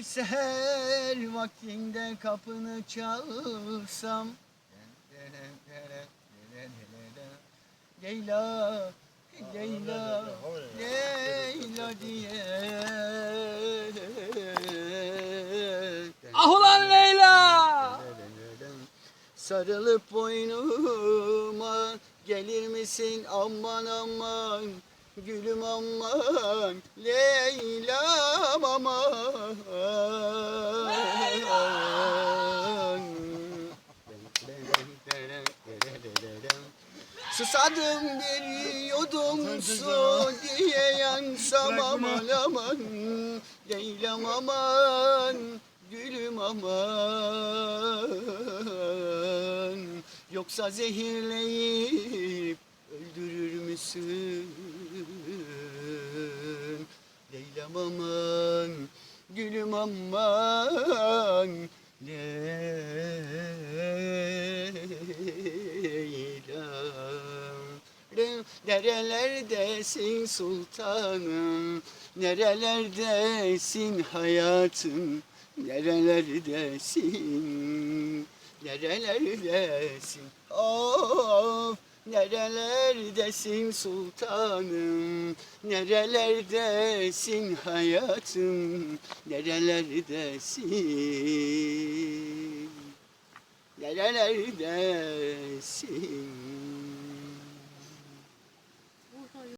Bir seher vaktinde kapını çalsam. Leyla, Leyla, Leyla diye. Ah ulan Leyla! Sarılıp boynuma gelir misin? Aman aman Gülüm aman. Leyla'm Susadım bir yudum su diye yansam aman aman Leyla'm aman gülüm aman. Yoksa zehirleyip öldürür müsün? Leyla'm aman gülüm aman Nerelerdesin sultanım? Nerelerdesin hayatım? Nerelerdesin? Nerelerdesin? Of! Nerelerdesin sultanım? Nerelerdesin hayatım? Nerelerdesin? Nerelerdesin